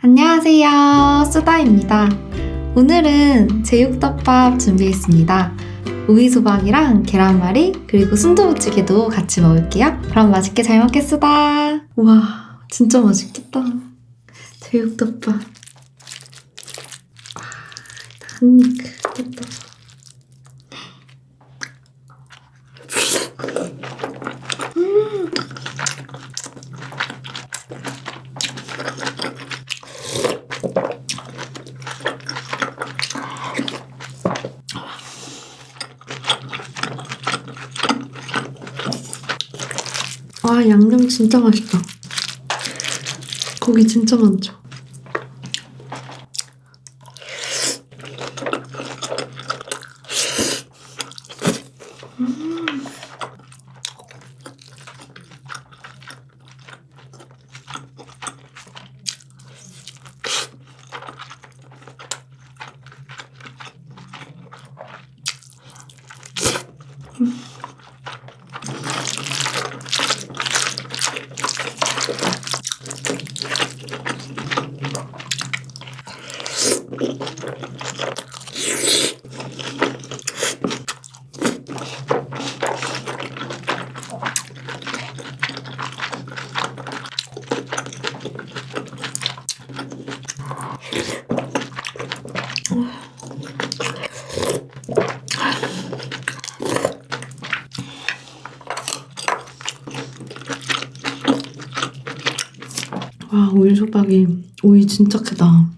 안녕하세요. 수다입니다. 오늘은 제육덮밥 준비했습니다. 오이소박이랑 계란말이 그리고 순두부찌개도 같이 먹을게요. 그럼 맛있게 잘 먹겠습니다. 와, 진짜 맛있겠다. 제육덮밥. 아, 한입 뜯어. 와, 양념 진짜 맛있다. 고기 진짜 많죠? 와, 오이 소박이 오이 진짜 크다.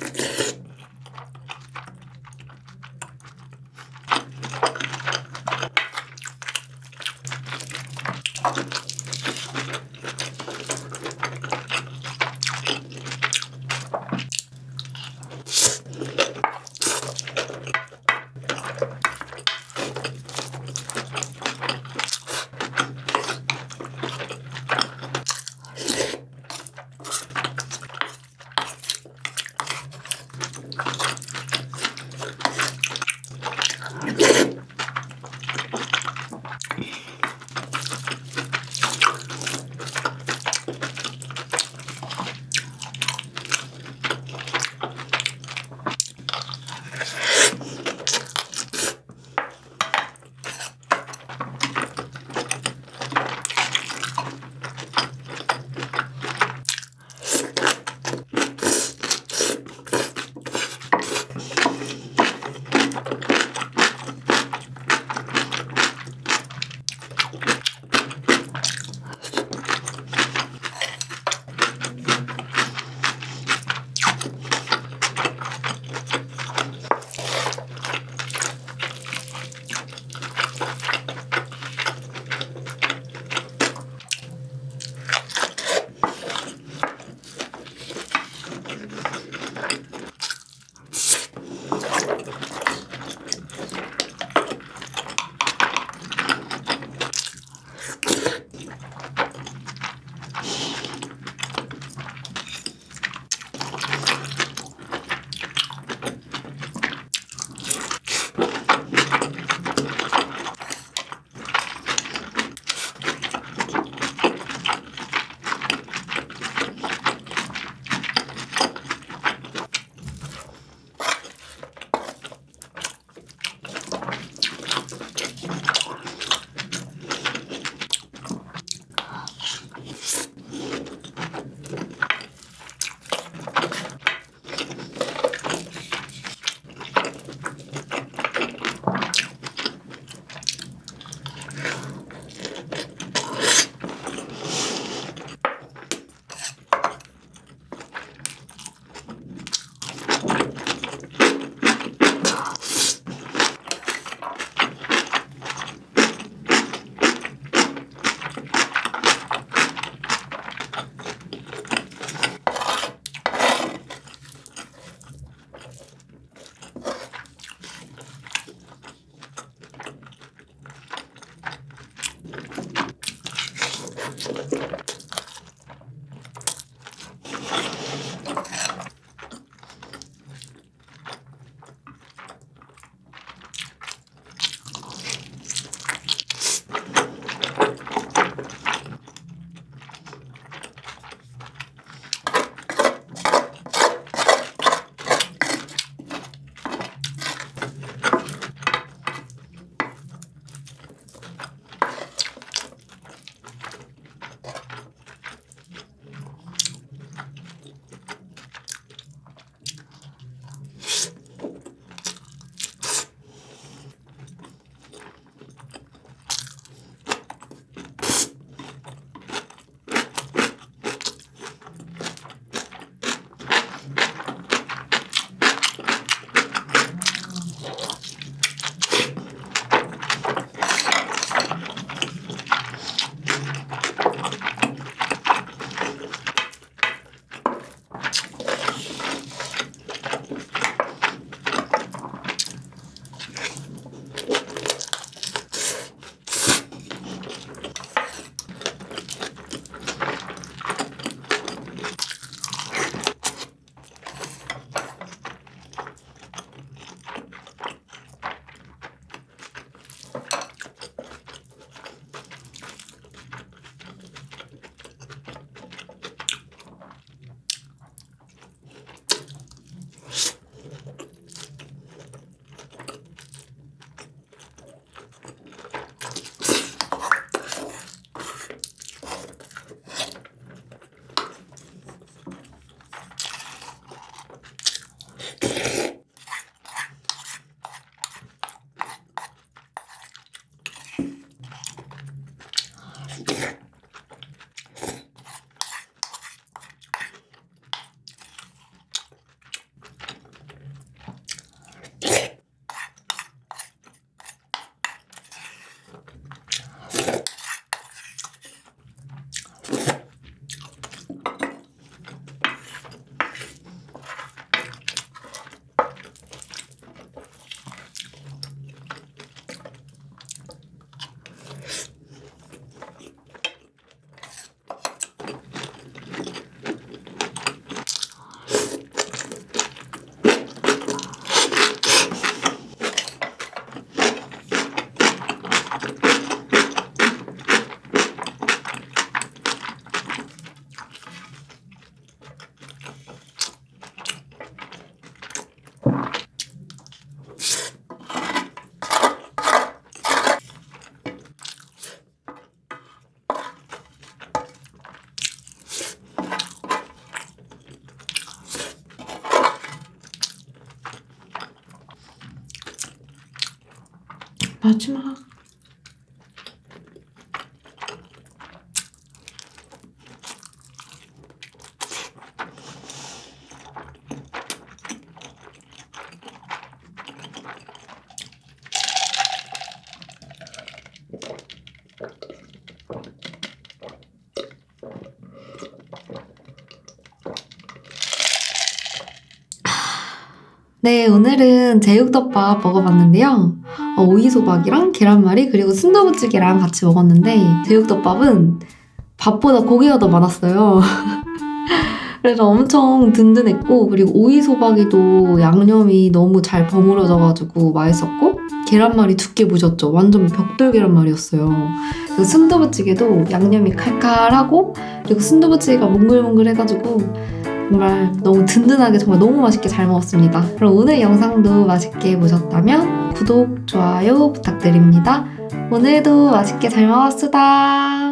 you ハハハハ! 마지막. 네, 오늘은 제육덮밥 먹어봤는데요. 어, 오이소박이랑 계란말이 그리고 순두부찌개랑 같이 먹었는데 제육덮밥은 밥보다 고기가 더 많았어요. 그래서 엄청 든든했고 그리고 오이소박이도 양념이 너무 잘 버무려져가지고 맛있었고 계란말이 두께 보셨죠? 완전 벽돌 계란말이었어요. 순두부찌개도 양념이 칼칼하고 그리고 순두부찌개가 몽글몽글해가지고 정말 너무 든든하게 정말 너무 맛있게 잘 먹었습니다. 그럼 오늘 영상도 맛있게 보셨다면 구독, 좋아요 부탁드립니다. 오늘도 맛있게 잘 먹었습니다.